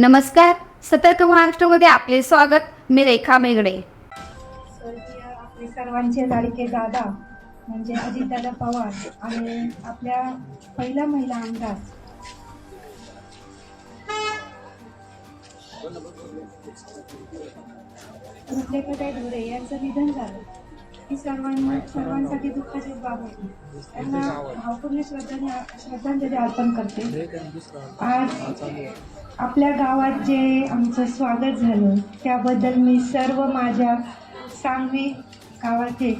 नमस्कार सतर्क महाराष्ट्रमध्ये आपले स्वागत. मी रेखा मेगडे स्वर्गीय आपले सर्वांचे लाडके दादा म्हणजे अजितदादा पवार आणि आपल्या पहिल्या महिला आमदार. रुपलेखाताई धुरे यांचं निधन झालं. ही सर्वांना सर्वांसाठी दुःखाची बाब होती. त्यांना भावपूर्ण श्रद्धांजली श्रद्धांजली अर्पण करते. आज आपल्या गावात जे आमचं स्वागत झालं त्याबद्दल मी सर्व माझ्या सांगवी गावाचे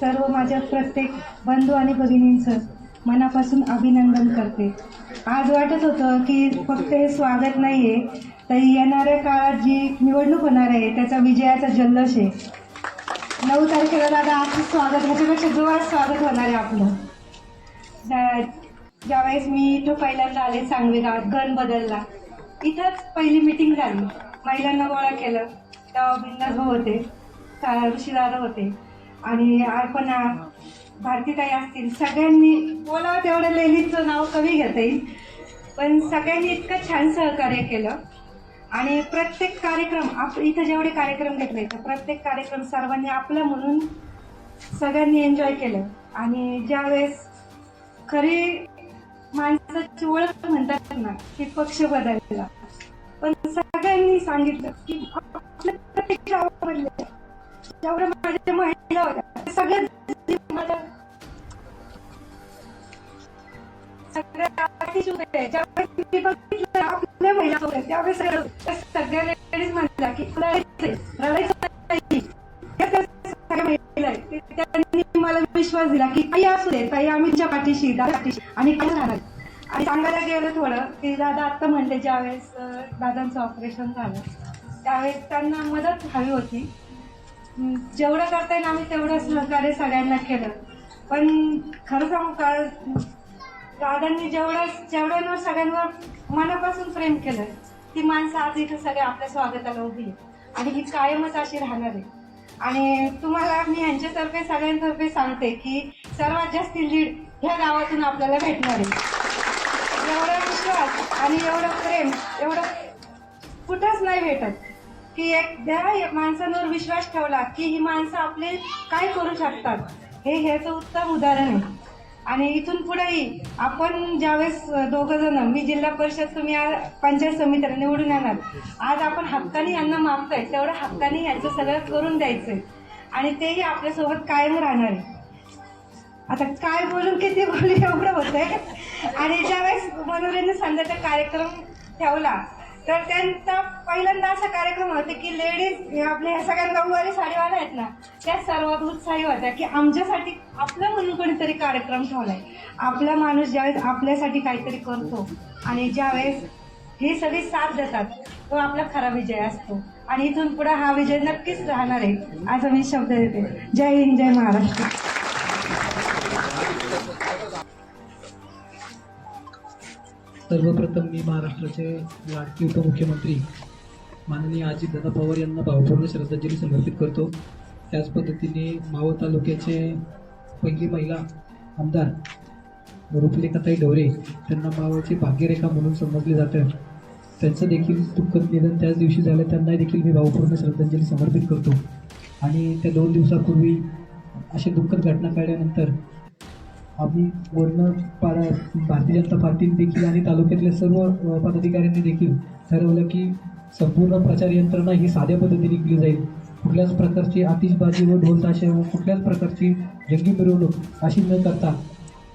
सर्व माझ्या प्रत्येक बंधू आणि भगिनींचं मनापासून अभिनंदन करते. आज वाटत होतं की फक्त हे स्वागत नाही आहे तर येणाऱ्या काळात जी निवडणूक होणार आहे त्याचा विजयाचा जल्लोष आहे. नऊ तारखेला दादा आजचं स्वागत ह्याच्यापेक्षा जोरात स्वागत होणार आहे आपलं. ज्यावेळेस मी इथं पहिल्यांदा आले सांगवे गावात गण बदलला. इथंच पहिली मिटिंग झाली. महिलांना गोळा केलं. तेव्हा बिंदास भाऊ हो होते. का- ऋषीदादा होते. आणि अर्पणा भारतीताई असतील सगळ्यांनी बोलावं तेवढं लेलीचं नाव कमी घेता येईल. पण सगळ्यांनी इतकं छान सहकार्य केलं. आणि प्रत्येक कार्यक्रम आप इथं जेवढे कार्यक्रम घेतले तर प्रत्येक कार्यक्रम सर्वांनी आपला म्हणून सगळ्यांनी एन्जॉय केलं. आणि ज्यावेळेस खरी माणसाची ओळख म्हणतात ना की पक्ष बदलला पण सगळ्यांनी सांगितलं की आपल्या प्रत्येक गावामधले जेवढ्या माझ्या महिला होत्या सगळ्या सगळ्या होत्या. ज्यावेळेस मी बघितलं आपल्या महिला होत्या त्यावेळेस सगळ्या लेडीज म्हणल्या की रडायचं नाही. सगळ्या महिला आहेत. विश्वास दिला की काही असू दे ताई आम्ही तुमच्या पाठीशी दादा पाठीशी आणि काय राहणार आणि सांगायला गेलं थोडं की दादा आत्ता म्हणले ज्यावेळेस दादांचं ऑपरेशन झालं त्यावेळेस त्यांना मदत हवी होती. जेवढं करता येईल आम्ही तेवढं सहकार्य सगळ्यांना केलं. पण खरं सांगू का दादांनी जेवढं जेवढ्यांवर सगळ्यांवर मनापासून प्रेम केलं ती माणसं आज इथं सगळे आपल्या स्वागताला उभी आहे आणि ही कायमच अशी राहणार आहे. आणि तुम्हाला मी यांच्यातर्फे सगळ्यांतर्फे सांगते की सर्वात जास्त लीड ह्या गावातून आपल्याला भेटणार आहे. एवढा विश्वास आणि एवढं प्रेम एवढं कुठंच नाही भेटत की एक द्या माणसांवर विश्वास ठेवला की ही माणसं आपले काय करू शकतात? हे ह्याचं उत्तम उदाहरण आहे. आणि इथून पुढेही आपण ज्यावेळेस दोघं जण मी जिल्हा परिषद तुम्ही पंचायत समितीला निवडून येणार. आज आपण हक्काने यांना मागतोय तेवढं हक्काने यांचं सगळं करून द्यायचंय. आणि तेही आपल्यासोबत कायम राहणार आहे. आता काय बोलून किती बोलू एवढं होतंय? आणि ज्यावेळेस मनोरंजन संध्याचा कार्यक्रम ठेवला तर त्यांचा पहिल्यांदा असा कार्यक्रम होता की लेडीज आपल्या ह्या सगळ्या नऊवारी साडीवाल्या आहेत ना त्या सर्वात उत्साही होत्या की आमच्यासाठी आपलं म्हणून कोणीतरी कार्यक्रम ठेवलाय. आपला माणूस ज्यावेळेस आपल्यासाठी काहीतरी करतो आणि ज्यावेळेस हे सगळी साथ देतात तो आपला खरा विजय असतो. आणि इथून पुढे हा विजय नक्कीच राहणार आहे असं मी शब्द देते. जय हिंद जय महाराष्ट्र. सर्वप्रथम मी महाराष्ट्राचे लाडके उपमुख्यमंत्री माननीय अजितदादा पवार यांना भावपूर्ण श्रद्धांजली समर्पित करतो. त्याच पद्धतीने मावळ तालुक्याचे पहिली महिला आमदार रूपलेखाताई ढवरे त्यांना मावळची भाग्यरेखा म्हणून समजले जातं त्यांचं देखील दुःखद निधन त्याच दिवशी झालं त्यांना देखील मी भावपूर्ण श्रद्धांजली समर्पित करतो. आणि त्या दोन दिवसापूर्वी अशी दुःखद घटना कळल्यानंतर आम्ही वर्ण पाडा भारतीय जनता पार्टीने देखील आणि तालुक्यातल्या सर्व पदाधिकाऱ्यांनी देखील ठरवलं की संपूर्ण प्रचार यंत्रणा ही साध्या पद्धतीने केली जाईल. कुठल्याच प्रकारची आतिषबाजी व ढोल ताशे व कुठल्याच प्रकारची जंगी मिरवणूक अशी न करता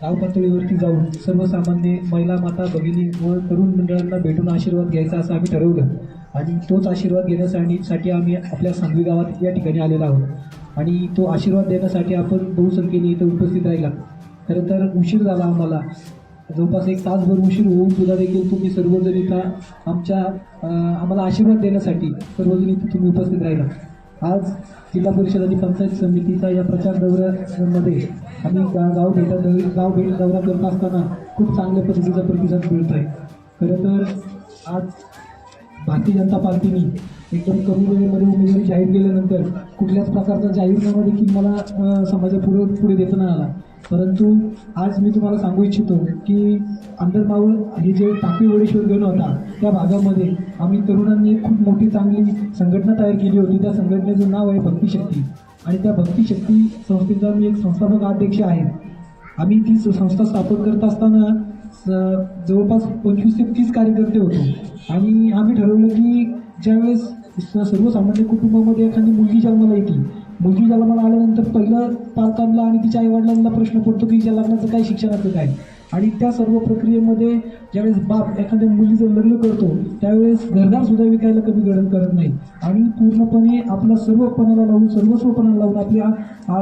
गाव पातळीवरती जाऊन सर्वसामान्य महिला माता भगिनी व तरुण मंडळांना भेटून आशीर्वाद घ्यायचा असं आम्ही ठरवलं. आणि तोच आशीर्वाद घेण्यासाठी आम्ही आपल्या सांगवी गावात या ठिकाणी आलेलो आहोत. आणि तो आशीर्वाद देण्यासाठी आपण बहुसंख्येने इथं उपस्थित राहिला. खरं तर उशीर झाला आम्हाला. जवळपास एक तासभर उशीर होऊन सुद्धा देखील तुम्ही सर्वजण इथं आमच्या आम्हाला आशीर्वाद देण्यासाठी सर्वजण इथं तुम्ही उपस्थित राहिला. आज जिल्हा परिषद आणि पंचायत समितीचा या प्रचार दौऱ्यामध्ये आम्ही गा- गाव भेटा गाव भेट दौरा करत असताना खूप चांगल्या पद्धतीचा प्रतिसाद मिळत आहे. खरं तर आज भारतीय जनता पार्टीने एकदम कमी वेळेमध्ये उमेदवारी जाहीर केल्यानंतर कुठल्याच प्रकारचा जाहीरनामा देखील मला समाजापुढे पुढे देता नाही आला. परंतु आज मी तुम्हाला सांगू इच्छितो की अंतरमावळ हे जे टाकळी वडेश्वर गेलो होता त्या भागामध्ये आम्ही तरुणांनी खूप मोठी चांगली संघटना तयार केली होती. त्या संघटनेचं नाव आहे भक्तिशक्ती आणि त्या भक्तिशक्ती संस्थेचा मी एक संस्थापक अध्यक्ष आहे. आम्ही ती स- संस्था स्थापन करत असताना स- जवळपास पंचवीस ते तीस कार्यकर्ते होतो. आणि आम्ही ठरवलं की ज्यावेळेस सर्वसामान्य कुटुंबामध्ये एखादी मुलगी जन्माला येते मुलगी जन्माला आल्यानंतर पहिलं पालकांना आणि तिच्या आईवडिलांना प्रश्न पडतो की तिच्या लग्नाचं काय शिक्षणाचं काय? आणि त्या सर्व प्रक्रियेमध्ये ज्यावेळेस बाप एखाद्या मुलीचं लग्न करतो त्यावेळेस घरदार सुद्धा विकायला कमी गरज करत नाही. आणि पूर्णपणे आपला सर्वपणाला लावून सर्वस्वपणाला लावून आपल्या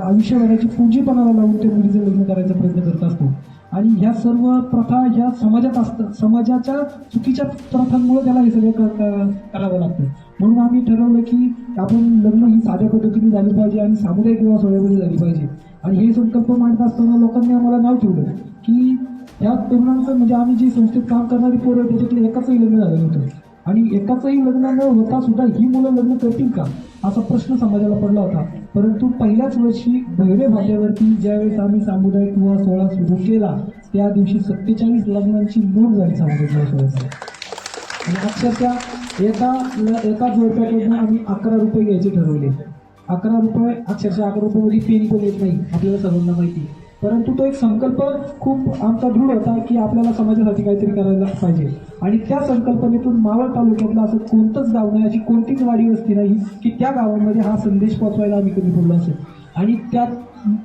आयुष्यभराची पूंजीपणाला लावून त्या मुलीचं लग्न करायचा प्रयत्न करत असतो. आणि ह्या सर्व प्रथा ह्या समाजात असतात समाजाच्या चुकीच्या प्रथांमुळे त्याला हे सगळं क- करावं लागतं. म्हणून आम्ही ठरवलं की आपण लग्न ही साध्या पद्धतीने झाली पाहिजे आणि सामुदायिक विवाह सोहळ्यामध्ये झाली पाहिजे. आणि हे संकल्प मांडत असताना लोकांनी आम्हाला नाव ठेवलं की ह्या तरुणांचं म्हणजे आम्ही जी संस्थेत काम करणारी पोरं आहेत, त्याच्यातलं एकाचंही लग्न झालं होतं. आणि एकाचंही लग्न न होता सुद्धा ही मुलं लग्न करतील का? असा प्रश्न समाजाला पडला होता. परंतु पहिल्याच वर्षी बहिरे भाट्यावरती ज्यावेळेस आम्ही सामुदायिक विवाह सोहळा सुरू केला त्या दिवशी सत्तेचाळीस लग्नांची नोंद झाली सामुदायिक विवाह सोहळ्यासाठी आणि अक्षरशः एका एका जोडप्याकडून आम्ही अकरा रुपये घ्यायचे ठरवले. अकरा रुपये अक्षरशः अकरा रुपयामध्ये पेन पण येत नाही आपल्याला सर्वांना माहिती. परंतु तो एक संकल्प खूप आमचा दृढ होता की आपल्याला समाजासाठी काहीतरी करायला पाहिजे. आणि त्या संकल्पनेतून मावळ तालुक्यातलं असं कोणतंच गाव नाही अशी कोणतीच वाडी वस्ती नाही की त्या गावांमध्ये हा संदेश पोचवायला आम्ही कधी पडलो असेल आणि त्यात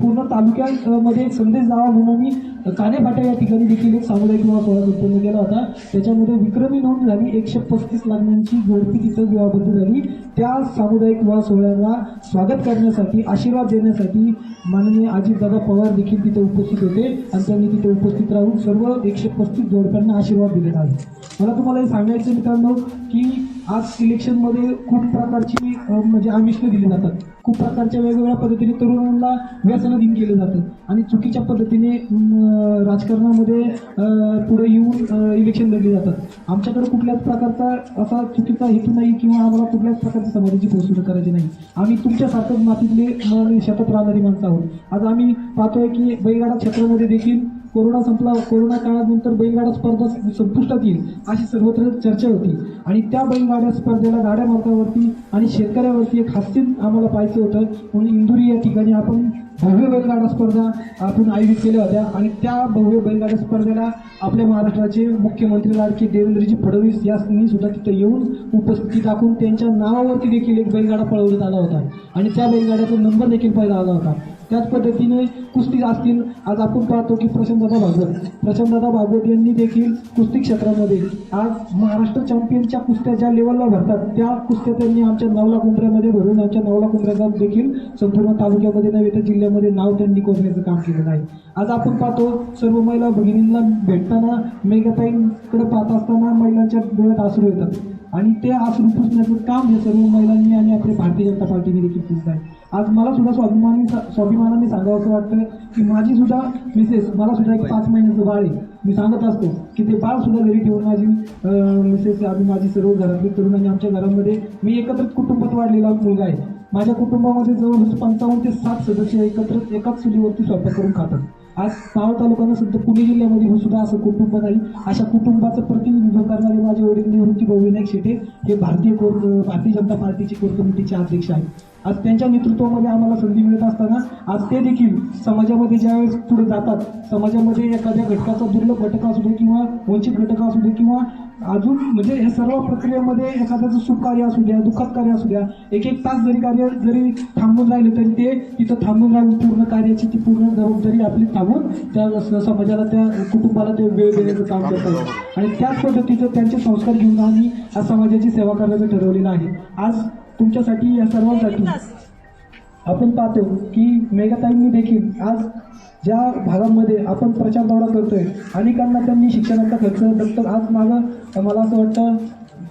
पूर्ण तालुक्यामध्ये संदेश जावा म्हणून आम्ही कानेफाटा या ठिकाणी देखील एक सामुदायिक विवाह सोहळा संपन्न केला होता. त्याच्यामध्ये विक्रमी नोंद झाली एकशे पस्तीस लग्नांची जोडपी तिथं विवाहबद्ध झाली. त्या सामुदायिक विवाह सोहळ्याला स्वागत करण्यासाठी आशीर्वाद देण्यासाठी माननीय अजितदादा पवार देखील तिथे उपस्थित होते आणि त्यांनी तिथे उपस्थित राहून सर्व एकशे पस्तीस जोडप्यांना आशीर्वाद दिलेला आहे. मला तुम्हाला हे सांगायचं मित्रांनो की आज इलेक्शनमध्ये खूप प्रकारची म्हणजे आमिषलं दिली जातात. खूप प्रकारच्या वेगवेगळ्या पद्धतीने तरुणांना व्यसनं दिन केलं जातं. आणि चुकीच्या पद्धतीने राजकारणामध्ये पुढे येऊन इलेक्शन लढली जातात. आमच्याकडे कुठल्याच प्रकारचा असा चुकीचा हेतू नाही किंवा आम्हाला कुठल्याच प्रकारची समाजाची पोषण करायची नाही. आम्ही तुमच्यासारखंच मातीतले म, शेतात राहणारी माणसं आहोत. आज आम्ही पाहतोय की बैलगाडा क्षेत्रामध्ये देखील कोरोना संपला कोरोना काळानंतर बैलगाडा स्पर्धा संपुष्टात येईल अशी सर्वत्र चर्चा होती. आणि त्या बैलगाड्या स्पर्धेला गाड्या मार्गावरती आणि शेतकऱ्यावरती एक हास्य आम्हाला पाहायचं होतं. म्हणून इंदुरी या ठिकाणी आपण भव्य बैलगाडा स्पर्धा आपण आयोजित केल्या होत्या. आणि त्या भव्य बैलगाडा स्पर्धेला आपल्या महाराष्ट्राचे मुख्यमंत्री लाडके देवेंद्रजी फडणवीस यांनी सुद्धा तिथे येऊन उपस्थिती दाखवून त्यांच्या नावावरती देखील एक बैलगाडा पळवण्यात आला होता. आणि त्या बैलगाड्याचा नंबर देखील पहिला आला होता. त्याच पद्धतीने कुस्ती असतील. आज आपण पाहतो की प्रशांतदादा भागवत. प्रशांतदादा भागवत यांनी देखील कुस्ती क्षेत्रामध्ये आज महाराष्ट्र चॅम्पियनच्या कुस्त्या ज्या लेवलला भरतात त्या कुस्त्या त्यांनी आमच्या नवला कुंभऱ्यामध्ये भरून आमच्या नवला कुंभऱ्याचा देखील संपूर्ण तालुक्यामध्ये नव्हे तर जिल्ह्यामध्ये नाव त्यांनी कोरण्याचं काम केलेलं आहे. आज आपण पाहतो सर्व महिला भगिनींना भेटताना मेघताईंकडे पाहत असताना महिलांच्या डोळ्यात आसरू येतात. आणि ते आसरू पुसण्याचं काम हे सर्व महिलांनी आणि आपल्या भारतीय जनता पार्टीने देखील केलं आहे. आज मला सुद्धा स्वाभिमानी स्वाभिमानाने सांगावं असं वाटतं की माझी सुद्धा मिसेस मला सुद्धा एक पाच महिन्याचं बाळ आहे. मी सांगत असतो की ते बाळ सुद्धा घरी ठेवून माझी मिसेस आणि माझी सर्व घरातली तरुण आणि आमच्या घरामध्ये मी एकत्रित कुटुंबात वाढलेला मुलगा आहे. माझ्या कुटुंबामध्ये जवळपास पंचावन्न ते सात सदस्य एकत्र एकाच चुलीवरती स्वयंपाक करून खातात. आज पाव तालुक्यानं सुद्धा पुणे जिल्ह्यामध्ये सुद्धा असं कुटुंब नाही. अशा कुटुंबाचं प्रतिनिधित्व करणारे माझे वडील निवृत्ती भाऊ विनायक शेटे हे भारतीय कोर भारतीय जनता पार्टीचे कोर कमिटीचे अध्यक्ष आहेत. आज त्यांच्या नेतृत्वामध्ये आम्हाला संधी मिळत असताना आज ते देखील समाजामध्ये ज्यावेळेस पुढे जातात समाजामध्ये एखाद्या घटकाचा दुर्लभ घटक असू दे किंवा वंचित घटक असू दे किंवा अजून म्हणजे हे सर्व प्रक्रियेमध्ये एखाद्याचं सुख कार्य असू द्या दुःखात कार्य असू द्या एक एक तास जरी कार्य जरी थांबून राहिलं तरी ते तिथं थांबून राहून पूर्ण कार्याची ती पूर्ण जबाबदारी आपली थांबून त्या समाजाला त्या कुटुंबाला ते वेळ देण्याचं काम करतात. आणि त्याच पद्धतीचं त्यांचे संस्कार घेऊन आम्ही आज समाजाची सेवा करण्याचं ठरवलेलं आहे. आज तुमच्यासाठी या सर्वांसाठी आपण पाहतो की मेघाताईंनी देखील आज ज्या भागामध्ये आपण प्रचार दौरा करतोय अनेकांना त्यांनी शिक्षणाचा खर्च दत्तक आज माझं तर मला असं वाटतं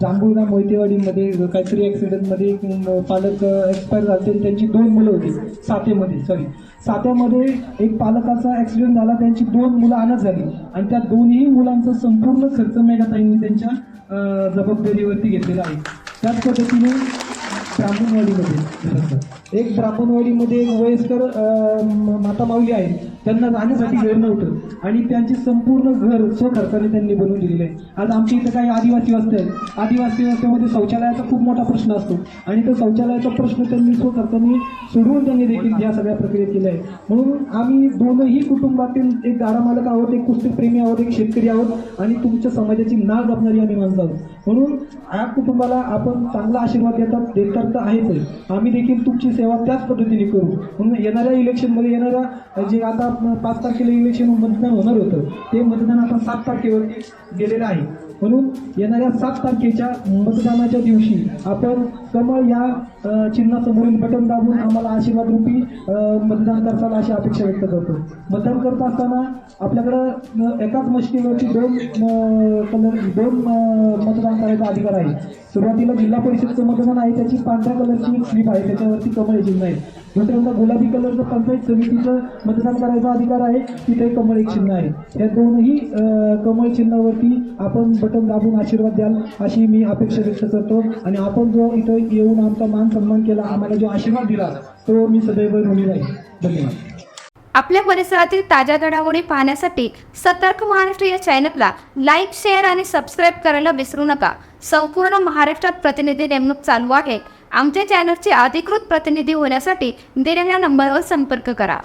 जांभूळगाव मोहितेवाडीमध्ये काहीतरी ॲक्सिडेंटमध्ये एक पालक एक्सपायर झाले त्यांची दोन मुलं होती. सातेमध्ये सॉरी सात्यामध्ये एक पालकाचा ॲक्सिडेंट झाला त्यांची दोन मुलं अनाथ झाली. आणि त्या दोन्ही मुलांचा संपूर्ण खर्च मेघाताईंनी त्यांच्या जबाबदारीवरती घेतलेला आहे. त्याच पद्धतीने ब्राह्मणवाडीमध्ये. एक ब्राह्मणवाडीमध्ये एक वयस्कर अं, माता माऊली आहे त्यांना राहण्यासाठी घर नव्हतं. आणि त्यांचे संपूर्ण घर स्वखर्चाने त्यांनी बनवून दिलेले आहे. आज आमच्या इथं काही आदिवासी वस्ती आहेत. आदिवासी वस्त्यामध्ये शौचालयाचा खूप मोठा प्रश्न असतो. आणि तो शौचालयाचा प्रश्न त्यांनी स्वखर्चाने सोडवून त्यांनी देखील या सगळ्या प्रक्रियेत केल्या आहे म्हणून आम्ही दोनही कुटुंबातील एक गारा मालक आहोत एक कुस्तीप्रेमी आहोत एक शेतकरी आहोत. आणि तुमच्या समाजाची नाळ जपणारी आम्ही माणसं आहोत. म्हणून या कुटुंबाला आपण चांगला आशीर्वाद देतात देतात तर आहेच आम्ही देखील तुमची सेवा त्याच पद्धतीने करू. म्हणून येणाऱ्या इलेक्शनमध्ये येणाऱ्या जे आता पाच तारखेला इलेक्शन मतदान होणार होतं ते मतदान आता सात तारखेवरती गेलेलं आहे. म्हणून येणाऱ्या सात तारखेच्या मतदानाच्या दिवशी आपण कमळ या चिन्हासमोरील बटन दाबून आम्हाला आशीर्वाद रूपी मतदान करताना अशी अपेक्षा व्यक्त करतो. मतदान करत असताना आपल्याकडं एकाच मशिनीवरती दोन कलर दोन मतदान करायचा अधिकार आहे. सुरुवातीला जिल्हा परिषदचं मतदान आहे त्याची पांढऱ्या कलरची एक स्लिप आहे त्याच्यावरती कमळ चिन्ह आहे. दुसऱ्यांदा गुलाबी कलरचं पंचायत समितीचं मतदान करायचा अधिकार आहे तिथे कमळ एक चिन्ह आहे. या दोनही कमळ चिन्हावरती आपण बटन दाबून आशीर्वाद द्याल अशी मी अपेक्षा व्यक्त करतो. आणि आपण जो इथं येऊन आमचा मान सन्मान केला आम्हाला जो आशीर्वाद दिला तो मी सदैव ऋणी राहील. धन्यवाद. आपल्या परिसरातील ताज्या घडामोडी पाहण्यासाठी सतर्क महाराष्ट्र या चॅनलला लाईक शेअर आणि सबस्क्राईब करायला विसरू नका. संपूर्ण महाराष्ट्रात प्रतिनिधी नेमणूक चालू आहे. आमच्या चॅनलचे अधिकृत प्रतिनिधी होण्यासाठी दिलेल्या नंबरवर संपर्क करा.